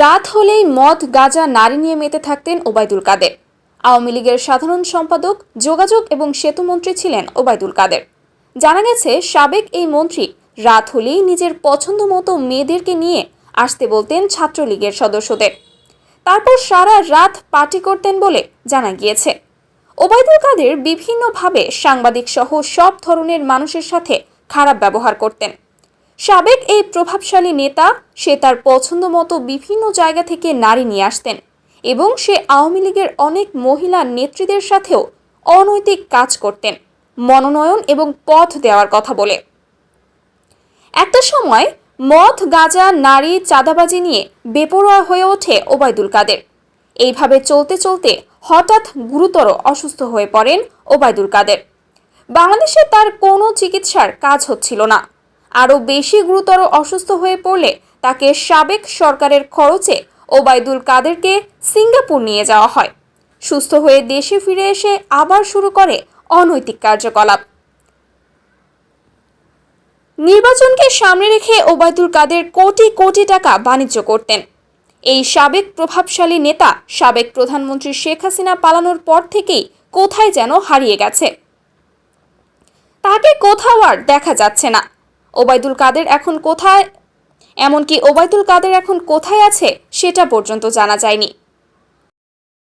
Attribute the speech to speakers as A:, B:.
A: রাত হলেই মদ, গাঁজা, নারী নিয়ে মেতে থাকতেন ওবায়দুল কাদের। আওয়ামী লীগের সাধারণ সম্পাদক, যোগাযোগ এবং সেতুমন্ত্রী ছিলেন ওবায়দুল কাদের। জানা গেছে, সাবেক এই মন্ত্রী রাত হলেই নিজের পছন্দ মতো মেয়েদেরকে নিয়ে আসতে বলতেন ছাত্রলীগের সদস্যদের। তারপর সারা রাত পার্টি করতেন বলে জানা গিয়েছে। ওবায়দুল কাদের বিভিন্নভাবে সাংবাদিক সহ সব ধরনের মানুষের সাথে খারাপ ব্যবহার করতেন। সাবেক এই প্রভাবশালী নেতা, সে তার পছন্দ মতো বিভিন্ন জায়গা থেকে নারী নিয়ে আসতেন এবং সে আওয়ামী লীগের অনেক মহিলা নেত্রীদের সাথেও অনৈতিক কাজ করতেন, মনোনয়ন এবং পথ দেওয়ার কথা বলে। একটা সময় মদ, গাঁজা, নারী চাঁদাবাজি নিয়ে বেপরোয়া হয়ে ওঠে ওবায়দুল কাদের। এইভাবে চলতে চলতে হঠাৎ গুরুতর অসুস্থ হয়ে পড়েন ওবায়দুল কাদের। বাংলাদেশে তার কোনো চিকিৎসার কাজ হচ্ছিল না। আরও বেশি গুরুতর অসুস্থ হয়ে পড়লে তাকে সাবেক সরকারের খরচে ওবায়দুল কাদেরকে সিঙ্গাপুর নিয়ে যাওয়া হয়। সুস্থ হয়ে দেশে ফিরে এসে আবার শুরু করে অনৈতিক কার্যকলাপ। নির্বাচনকে সামনে রেখে ওবায়দুল কাদের কোটি কোটি টাকা বাণিজ্য করতেন। এই সাবেক প্রভাবশালী নেতা, সাবেক প্রধানমন্ত্রী শেখ হাসিনা পালানোর পর থেকেই কোথায় যেন হারিয়ে গেছে। তাকে কোথাও আর দেখা যাচ্ছে না। ওবায়দুল কাদের এখন কোথায়? এমনকি ওবায়দুল কাদের এখন কোথায় আছে সেটা পর্যন্ত জানা যায়নি।